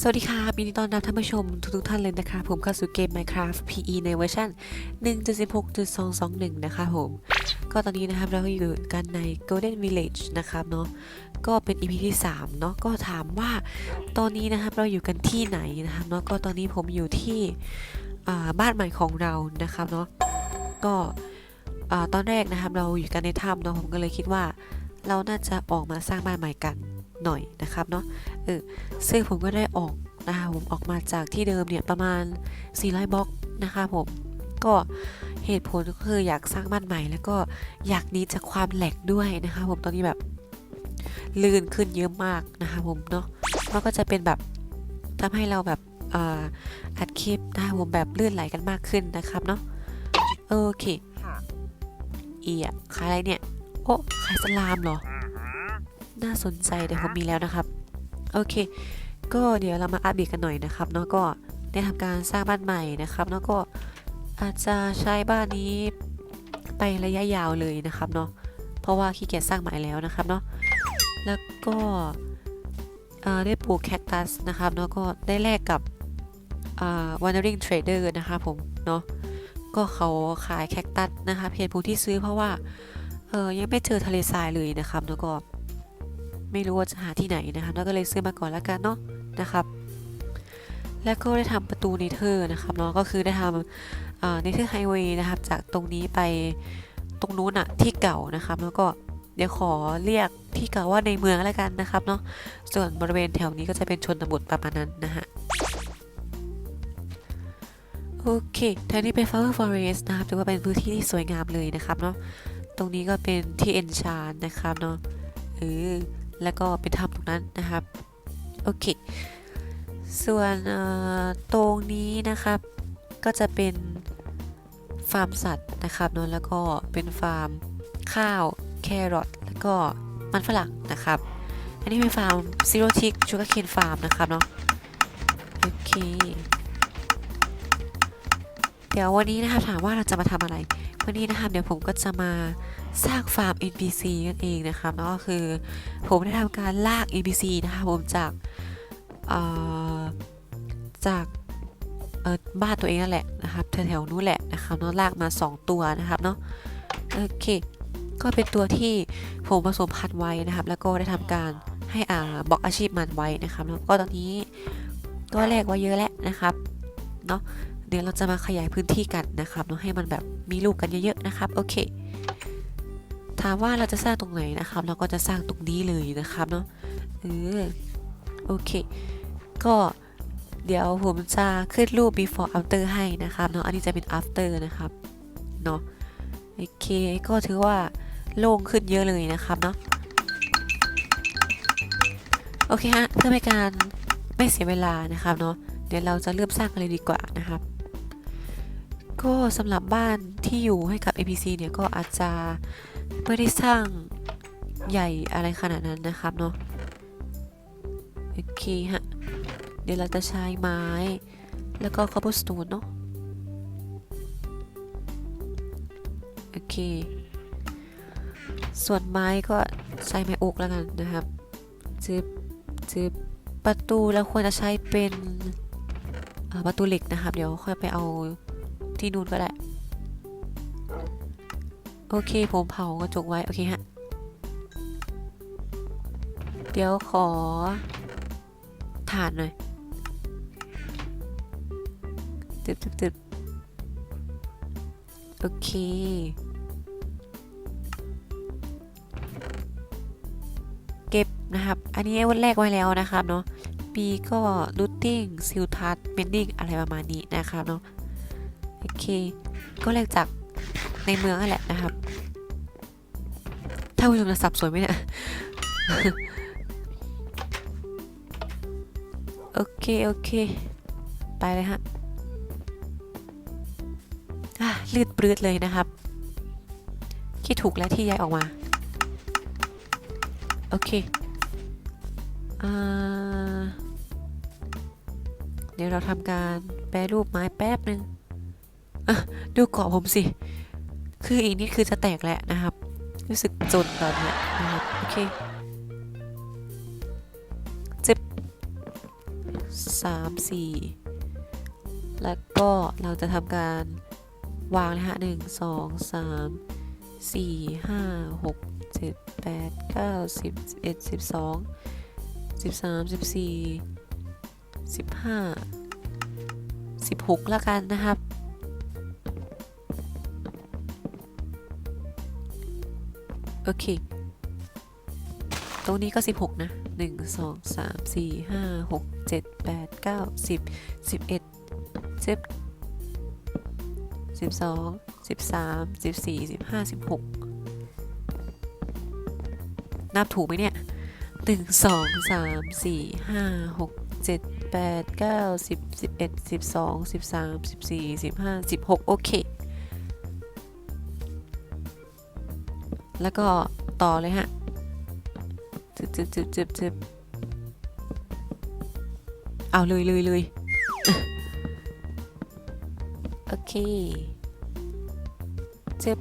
สวัสดีค่ะยินดีต้อนรับท่านผู้ชมทุกๆท่านเลยนะคะ ผมเข้าสู่เกม Minecraft PE ในเวอร์ชัน1.16.221 นะคะผม ก็ตอนนี้นะครับเราอยู่กันใน Golden Village นะครับเนาะก็เป็น EP ที่ 3 เนาะก็ถามว่าตอนนี้นะครับเราอยู่กันที่ไหนนะครับเนาะก็ตอนนี้ผมอยู่ที่บ้านใหม่ของเรานะครับเนาะก็ตอนแรกนะครับเราอยู่กันในถ้ำเนาะผมก็เลยคิดว่า เราน่าจะออกมาสร้างบ้านใหม่กัน หน่อยนะครับเนาะเออซึ่งผมก็ได้ออกนะคะผมออกมาจากที่เดิมเนี่ยประมาณ 400บล็อกนะคะผมก็เหตุผลก็คืออยากสร้างบ้านใหม่ แล้วก็อยากหนีจากความแหลกด้วยนะคะผมตอนนี้แบบลื่นขึ้นเยอะมากนะคะผมเนาะมันก็จะเป็นแบบทำให้เราแบบเอ่ออัดคลิปนะคะผมแบบลื่นไหลกันมากขึ้นนะครับเนาะโอเคอีอะขายอะไรเนี่ย โอ้ขายสลามเหรอ น่าสนใจเดี๋ยวผมมีแล้วนะครับ โอเค ก็เดี๋ยวเรามาอัปเดตกันหน่อยนะครับเนาะก็ได้ทำการสร้างบ้านใหม่นะครับแล้วก็อาจจะใช้บ้านนี้ไประยะยาวเลยนะครับเนาะเพราะว่าขี้เกียจสร้างใหม่แล้วนะครับเนาะแล้วก็เอ่อได้ปลูกแคคตัสนะครับเนาะก็ได้แลกกับอ่า wandering trader นะครับผมเนาะก็เขาขายแคคตัสนะครับเหตุผลที่ซื้อเพราะว่าเออยังไม่เจอทะเลทรายเลยนะครับ แล้วก็ ไม่รู้ว่าจะหาที่ไหนนะคะแล้วก็เลยซื้อมาก่อนแล้วกันเนาะนะครับ แล้วก็ได้ทำประตูเนเธอร์นะครับเนาะก็คือได้ทำเนเธอร์ไฮเวย์นะครับ จากตรงนี้ไปตรงนู้นอะที่เก่านะครับ แล้วก็เดี๋ยวขอเรียกที่เก่าว่าในเมืองแล้วกันนะครับเนาะ ส่วนบริเวณแถวนี้ก็จะเป็นชนบทประมาณนั้นนะฮะ โอเคแถวนี้เป็น Flower Forest นะครับถือว่าเป็นพื้นที่ที่สวยงามเลยนะครับเนาะ ตรงนี้ก็เป็นที่เอนชานนะครับเนาะเออ แล้วก็ไปทำตรงนั้นนะครับ โอเค ส่วนตรงนี้นะครับ ก็จะเป็นฟาร์มสัตว์นะครับเนแล้วก็เป็นฟาร์มข้าวแครอทแล้วก็มันฝรั่งนะครับ อันนี้เป็นฟาร์มซิโรทิกชูการ์เคนฟาร์มนะครับเนาะโอเค เดี๋ยววันนี้นะครับถามว่าเราจะมาทำอะไรวันนี้นะครับเดี๋ยวผมก็จะมา สร้างฟาร์ม NPC นั่นเองนะครับเนาะก็คือผมได้ทำการลาก NPC นะคะผมจากจากบ้านตัวเองนั่นแหละนะครับแถวๆนู้นแหละนะครับเนาะลากมา 2 ตัวนะครับเนาะโอเคก็เป็นตัวที่ผมผสมพันธุ์ไว้นะครับ แล้วก็ได้ทำการให้อ่าบอกอาชีพมันไว้นะครับแล้วก็ตอนนี้ก็แลกไว้เยอะแล้วนะครับเนาะเดี๋ยวเราจะมาขยายพื้นที่กันนะครับเนาะให้มันแบบมีลูกกันเยอะๆนะครับโอเค ถามว่าเราจะสร้างตรงไหนนะครับ เราก็จะสร้างตรงนี้เลยนะครับเนาะเออโอเค ก็เดี๋ยวผมจะขึ้นรูป before after ให้นะครับเนาะอันนี้จะเป็น after นะครับเนาะโอเคก็ถือว่าโล่งขึ้นเยอะเลยนะครับเนาะโอเคฮะเพื่อไม่การไม่เสียเวลานะครับเนาะเดี๋ยวเราจะเริ่มสร้างกันเลยดีกว่านะครับ ก็สำหรับบ้านที่อยู่ให้กับ APC เนี่ยก็อาจจะ ไม่ได้สร้างใหญ่อะไรขนาดนั้นนะครับเนาะโอเคฮะ เดี๋ยวเราจะใช้ไม้ แล้วก็ cobblestone เนาะโอเค ส่วนไม้ก็ใช้ไม้โอ๊กแล้วกันนะครับจืบจืบประตูเราควรจะใช้เป็นประตูเหล็กนะครับ เดี๋ยวค่อยไปเอาที่นู่นก็ได้ โอเค ผมเผากระจกไว้ โอเคฮะ เดี๋ยวขอถ่านหน่อยตึบตึบตึบโอเค เก็บนะครับ อันนี้วันแรกไว้แล้วนะครับเนาะปีก็รูทติ้งซิลทัสเบนดิ้งอะไรประมาณนี้นะครับเนาะ โอเค ก็แรกจาก ในเมืองนั่นแหละนะครับ ถ้าผู้ชมจะสับสนไหมเนี่ยโอเค โอเค ไปเลยฮะอะลืดปลื้ดเลยนะครับคิดถูกแล้วที่ย้ายออกมา โอเคอเดี๋ยวเราทำการแปรรูปไม้แป๊บหนึ่งดูเกาะผมสิ คืออีกนิดคือจะแตกแล้วนะครับ รู้สึกจนตอนนี้นะครับ โอเคเจึบสามสี่แล้วก็เราจะทำการวางนะฮะหนึ่งสองสามสี่ห้าหกเจ็ดแปดเก้าสิบสิบเอ็ดสิบสองสิบสามสิบสี่สิบห้าสิบหกแล้วกันนะครับ โอเค ตรงนี้ก็ 16 นะ 1 2 3 4 5 6 7 8 9 10 11 10 12 13 14 15 16 นับถูกไหมเนี่ย 1 2 3 4 5 6 7 8 9 10 11 12 13 14 15 16 โอเค แล้วก็ต่อเลยฮะจึบจึบจึบจึบจึบเอาเลยเลยเลยโอเคจึบ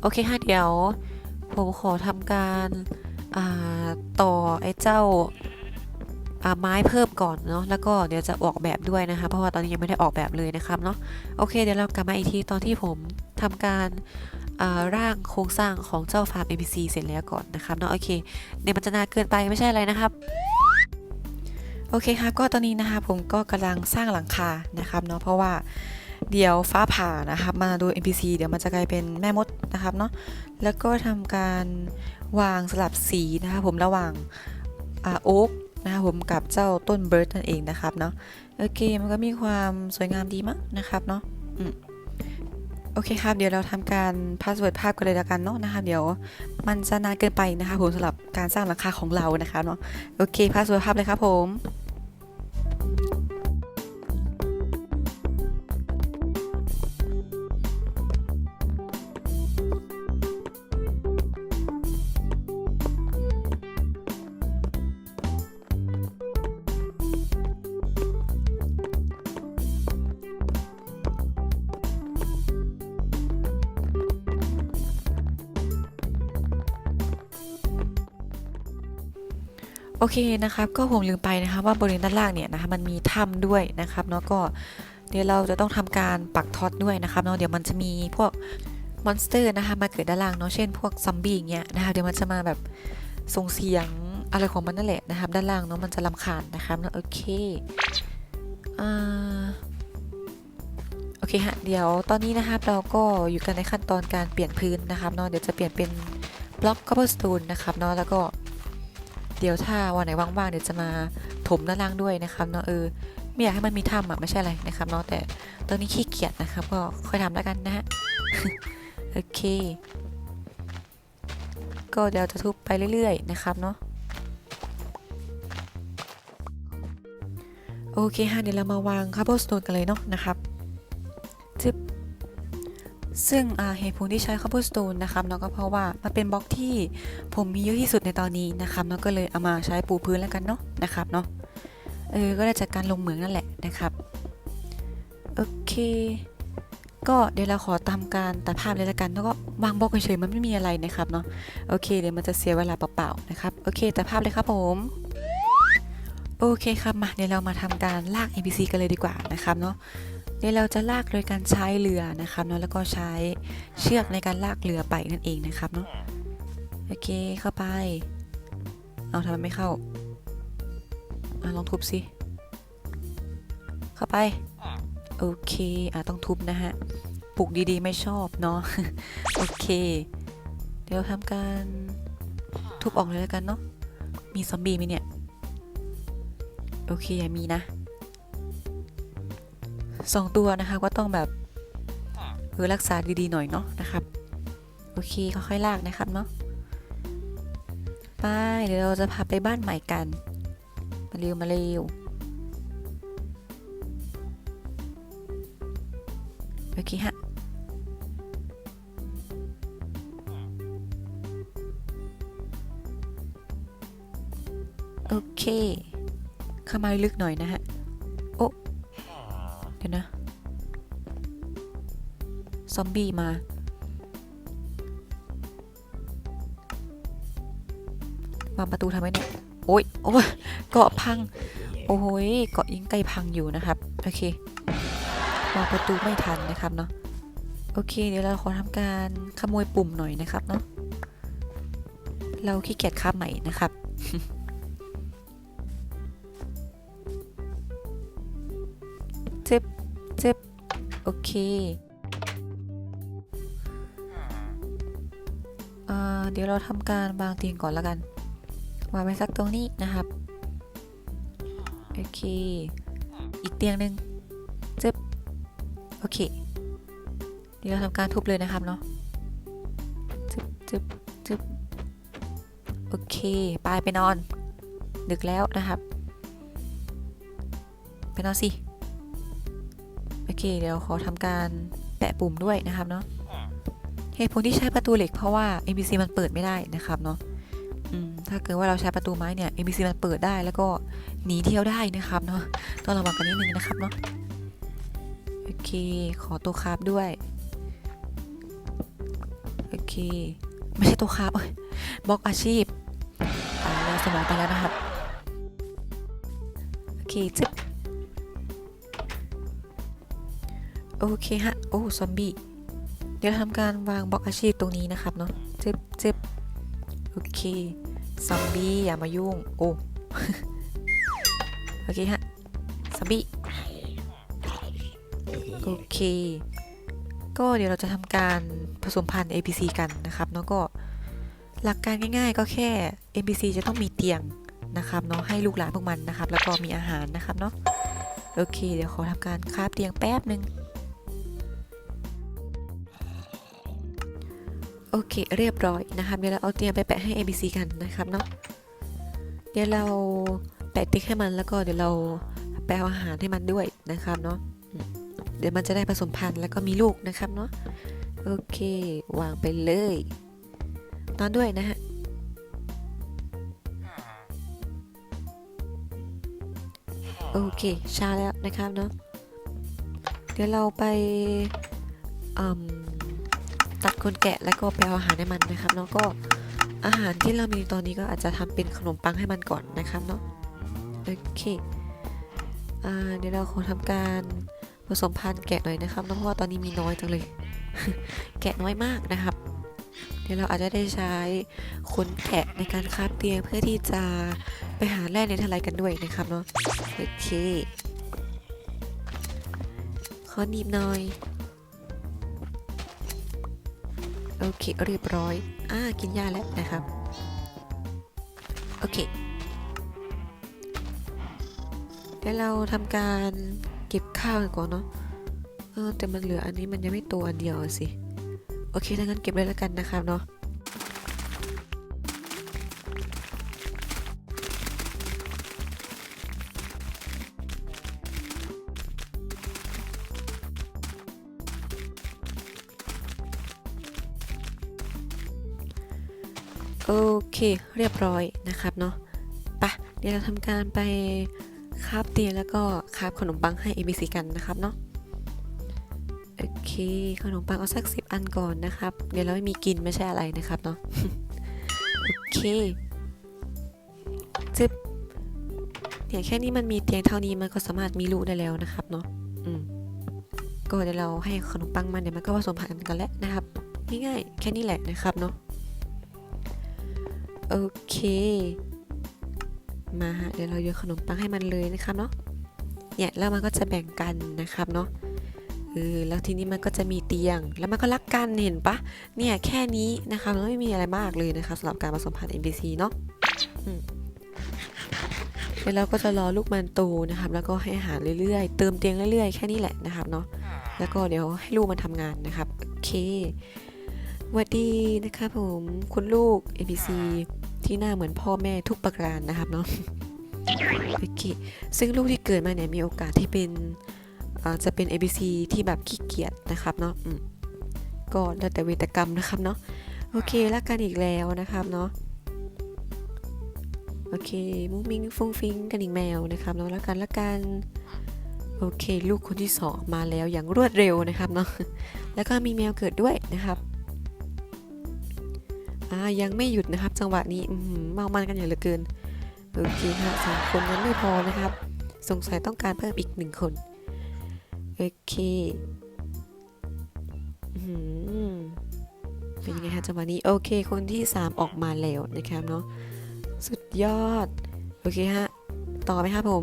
โอเคฮะเดี๋ยว ผมขอทำการอ่าต่อไอ้เจ้า ไม้เพิ่มก่อนเนาะแล้วก็เดี๋ยวจะออกแบบด้วยนะคะ เพราะว่าตอนนี้ยังไม่ได้ออกแบบเลยนะครับเนาะโอเค เดี๋ยวเรากลับมาอีกทีตอนที่ผมทำการร่างโครงสร้างของเจ้าฟาร์ม NPC เสร็จแล้วก่อนนะครับเนาะโอเคเดี๋ยวมันจะนานเกินไปไม่ใช่อะไรนะครับโอเคครับก็ตอนนี้นะคะผมก็กำลังสร้างหลังคานะครับเนาะเพราะว่าเดี๋ยวฟ้าผ่านะครับมาดู NPC เดี๋ยวมันจะกลายเป็นแม่มดนะครับเนาะแล้วก็ทำการวางสลับสีนะคะผมระหว่างโอ๊ก นะคะผมกับเจ้าต้นเบิร์ดนั่นเองนะครับเนาะโอเคมันก็มีความสวยงามดีมั้งนะครับเนาะโอเคครับ เดี๋ยวเราทำการพาสเวิร์ดภาพกันเลยละกันเนาะนะคะเดี๋ยวมันจะนานเกินไปนะคะผมสำหรับการสร้างหลังคาของเรานะคะเนาะโอเคพาสเวิร์ดภาพเลยครับผม โอเคนะครับ ก็ผมลืมไปนะคะว่าบริเวณด้านล่างเนี่ยนะคะมันมีถ้ำด้วยนะครับเนาะก็เดี๋ยวเราจะต้องทำการปักท็อตด้วยนะครับเนาะเดี๋ยวมันจะมีพวกมอนสเตอร์นะคะมาเกิดด้านล่างเนาะเช่นพวกซอมบี้อย่างเงี้ยนะคะเดี๋ยวมันจะมาแบบส่งเสียงอะไรของมันนั่นแหละนะครับด้านล่างเนาะมันจะรำคาญนะครับเนาะโอเคอ่าโอเคฮะเดี๋ยวตอนนี้นะครับเราก็อยู่กันในขั้นตอนการเปลี่ยนพื้นนะครับเนาะเดี๋ยวจะเปลี่ยนเป็นบล็อกคอ b เ e อร์ส e นะครับเนาะแล้วก็ เดี๋ยวถ้าวันไหนว่างๆเดี๋ยวจะมาถมด้านล่างด้วยนะครับเนาะเออไม่อยากให้มันมีถ้ำอะไม่ใช่อะไรนะครับเนาะแต่ตอนนี้ขี้เกียจนะครับ ก็ค่อยทำแล้วกันนะฮะโอเค ก็เดี๋ยวจะทุบไปเรื่อยๆนะครับเนาะโอเคฮะเดี๋ยวเรามาวางคาร์บอนสโตนกันเลยเนาะนะครับจึบ ซึ่งเหตุผลที่ใช้คาร์บอนสโตนนะครับเนาะก็เพราะว่ามันเป็นบล็อกที่ผมมีเยอะที่สุดในตอนนี้นะครับแล้วก็เลยเอามาใช้ปูพื้นแล้วกันเนาะนะครับเนาะเออก็ได้จากการลงเหมืองนั่นแหละนะครับโอเค ก็เดี๋ยวเราขอตามการตัดภาพเลยละกันแล้วก็วางบล็อกเฉยๆมันไม่มีอะไรนะครับเนาะโอเคเดี๋ยวมันจะเสียเวลาเปล่าๆนะครับโอเคตัดภาพเลยครับผมโอเคครับมาเดี๋ยวเรามาทำการลาก NPC กันเลยดีกว่านะครับเนาะ เดี๋ยวเราจะลากโดยการใช้เรือนะครับเนาะแล้วก็ใช้เชือกในการลากเรือไปนั่นเองนะครับเนาะโอเคเข้าไป เอาทำไมไม่เข้าอลองทุบสิเข้าไปโอเคอะต้องทุบนะฮะปลุกดีๆไม่ชอบเนาะโอเค เดี๋ยวทำการทุบออกเลยแล้วกันเนาะมีซอมบี้ไหมเนี่ย โอเคอย่ามีนะ สองตัวนะคะก็ต้องแบบเออรักษาดีๆหน่อยเนาะนะครับ โอเคค่อยๆลากนะครับเนาะไปเดี๋ยวเราจะพาไปบ้านใหม่กัน มาเร็วมาเร็วโอเคฮะโอเค เข้ามาลึกหน่อยนะฮะ นะ ซอมบี้มา มาประตูทำไมเนี่ย โอ้ย โอ้ย เกาะพัง โอ้ย เกาะยิงไกลพังอยู่นะครับ โอเคมาประตูไม่ทันนะครับเนาะ โอเค เดี๋ยวเราขอทำการขโมยปุ่มหน่อยนะครับเนาะ เราขี้เกียจค้าใหม่นะครับ เจ็บโอเคเดี๋ยวเราทำการวางเตียงก่อนแล้วกันวางไว้สักตรงนี้นะครับ โอเค อีกเตียงหนึ่งเจ็บโอเค เดี๋ยวเราทำการทุบเลยนะครับเนาะจึบจึบจึบโอเคไปไปนอน ดึกแล้วนะครับ ไปนอนสิ โอเค เดี๋ยวขอทำการแปะปุ่มด้วยนะครับเนาะเหตุผลที่ใช้ประตูเหล็กเพราะว่า NPC มันเปิดไม่ได้นะครับเนาะอืมถ้าเกิดว่าเราใช้ประตูไม้เนี่ย NPC มันเปิดได้แล้วก็หนีเที่ยวได้นะครับเนาะต้องระวังกันนิดนึงนะครับเนาะโอเค ขอตัวคาบด้วยโอเค ไม่ใช่ตัวคาบเอ้ยบล็อกอาชีพตายแล้วสมองไปแล้วนะครับโอเคจึ๊บ โอเคฮะ โอ้ ซอมบี้ เดี๋ยวทำการวางบล็อกอาชีพตรงนี้นะครับเนาะเจึ๊บจึ๊บโอเค ซอมบี้อย่ามายุ่ง โอ้ โอเคฮะ ซอมบี้ โอเค ก็เดี๋ยวเราจะทำการผสมพันธุ์ APC กันนะครับเนาะก็หลักการง่ายๆ ก็แค่ NPC จะต้องมีเตียงนะครับเนาะให้ลูกหลานพวกมันนะครับ แล้วก็มีอาหารนะครับเนาะโอเค เดี๋ยวขอทำการคราบเตียงแป๊บหนึ่ง โอเคเรียบร้อยนะครับเดี๋ยวเราเอาเตียงไปแปะให้ ABC กันนะครับเนาะเดี๋ยวเราแปะติ๊กให้มันแล้วก็เดี๋ยวเราแปะอาหารให้มันด้วยนะครับเนาะเดี๋ยวมันจะได้ผสมพันธุ์แล้วก็มีลูกนะครับเนาะโอเค วางไปเลยตอนด้วยนะฮะโอเคชาแล้วนะครับเนาะเดี๋ยวเราไปอืม ตัดคนแกะแล้วก็ไปเอาอาหารให้มันนะครับเนาะก็อาหารที่เรามีตอนนี้ก็อาจจะทำเป็นขนมปังให้มันก่อนนะครับเนาะโอเคเดี๋ยวเราขอทำการผสมพันธุ์แกะหน่อยนะครับเพราะว่าตอนนี้มีน้อยจังเลย แกะน้อยมากนะครับ เดี๋ยวเราอาจจะได้ใช้ขนแกะในการคาบเตียงเพื่อที่จะไปหาแร่ในทลายกันด้วยนะครับเนาะโอเคขอหนีบหน่อย อเคเรียบร้อย อ่า กินยาแล้วนะครับ โอเค เดี๋ยวเราทำการเก็บข้าวกันก่อนเนาะ เออ แต่มันเหลืออันนี้มันยังไม่ตัวอันเดียวสิ โอเค ถ้างั้นเก็บเลยแล้วกันนะครับเนาะ เคเรียบร้อยนะครับเนาะปะเดี๋ยวเราทำการไปคาบเตียงแล้วก็คาบขนมปังให้ ABC กันนะครับเนาะโอเคขนมปังเอาสักสิบอันก่อนนะครับ เดี๋ยวเราไม่มีกินไม่ใช่อะไรนะครับเนาะโอเคจึบเนี่ยแค่นี้มันมีเตียงเท่านี้มันก็สามารถมีลูกได้แล้วนะครับเนาะอืมก็เดี๋ยวเราให้ขนมปังมันเดี๋ยวมันก็ผสมพันกันแล้วนะครับง่ายๆแค่นี้แหละนะครับเนาะ โอเค มาฮะเดี๋ยวเราโยนขนมปังให้มันเลยนะครับเนาะเนี่ยแล้วมันก็จะแบ่งกันนะครับเนาะเออแล้วทีนี้มันก็จะมีเตียง แล้วมันก็รักกันเห็นปะเนี่ยแค่นี้นะคะมันไม่มีอะไรมากเลยนะคะสำหรับการผสมพันธุ์ NPC เนาะอืมเดี๋ยวเราก็จะรอลูกมันโตนะครับแล้วก็ให้อาหารเรื่อยๆ เติมเตียงเรื่อยๆ แค่นี้แหละนะครับเนาะแล้วก็เดี๋ยวให้ลูกมันทำงานนะครับโอเค วัสดีนะครับผมคุณลูก NPC ที่หน้าเหมือนพ่อแม่ทุกประการนะครับเนาะโอเคซึ่งลูกที่เกิดมาเนี่ยมีโอกาสที่เป็นจะเป็น ABC ที่แบบขี้เกียจนะครับเนาะก็แล้วแต่เวรกรรมนะครับเนาะโอเคแล้วกันอีกแล้วนะครับเนาะโอเคมุ้งมิ้งฟุ้งฟิ้งกันอีกแมวนะครับเนาะแล้วกันแล้วกันโอเค ลูกคนที่สองมาแล้วอย่างรวดเร็วนะครับเนาะแล้วก็มีแมวเกิดด้วยนะครับ อ่ายังไม่หยุดนะครับ จังหวะนี้อื้อหือเมามันกันอย่างเหลือเกินโอเคฮะสามคนนั้นไม่พอนะครับ สงสัยต้องการเพิ่มอีกหนึ่งคนโอเคอื้อหือเป็นยังไงฮะจังหวะนี้โอเค คนที่สามออกมาแล้วนะครับเนาะสุดยอด โอเคฮะ ต่อไหมครับผม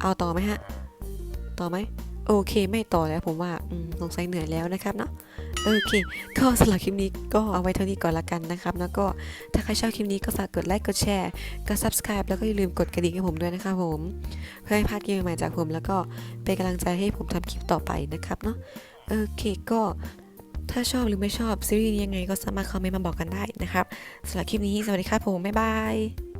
เอาต่อไหมฮะ ต่อไหมโอเคไม่ต่อแล้วผมว่าอืมสงสัยเหนื่อยแล้วนะครับเนาะ โอเคก็สำหรับคลิปนี้ก็เอาไว้เท่านี้ก่อนละกันนะครับ แล้วก็ถ้าใครชอบคลิปนี้ก็ฝากกดไลค์กดแชร์กด subscribe แล้วก็อย่าลืมกดกระดิ่งให้ผมด้วยนะครับผมเพื่อให้พลาดคลิปใหม่จากผม แล้วก็เป็นกำลังใจให้ผมทำคลิปต่อไปนะครับเนาะโอเคก็ถ้าชอบหรือไม่ชอบซีรีส์นี้ยังไงก็สามารถคอมเมนต์มาบอกกันได้นะครับสำหรับคลิปนี้สวัสดีครับผมบ๊ายบาย